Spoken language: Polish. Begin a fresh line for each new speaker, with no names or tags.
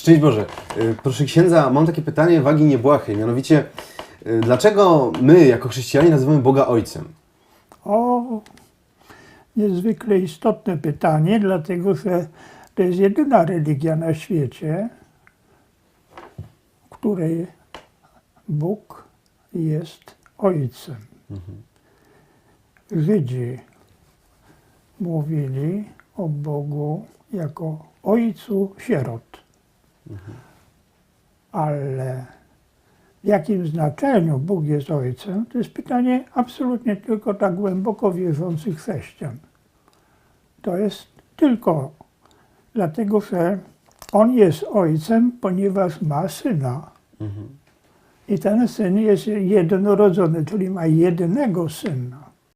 Szczęść Boże. Y, Proszę księdza, mam takie pytanie wagi niebłahej. Mianowicie, y, dlaczego my, jako chrześcijanie, nazywamy Boga Ojcem?
O, niezwykle istotne pytanie, dlatego że to jest jedyna religia na świecie, której Bóg jest Ojcem. Żydzi mówili o Bogu jako Ojcu sierot. Ale w jakim znaczeniu Bóg jest Ojcem, to jest pytanie absolutnie tylko dla głęboko wierzących chrześcijan. To jest tylko dlatego, że On jest Ojcem, ponieważ ma Syna. I ten Syn jest jednorodzony, czyli ma jedynego Syna.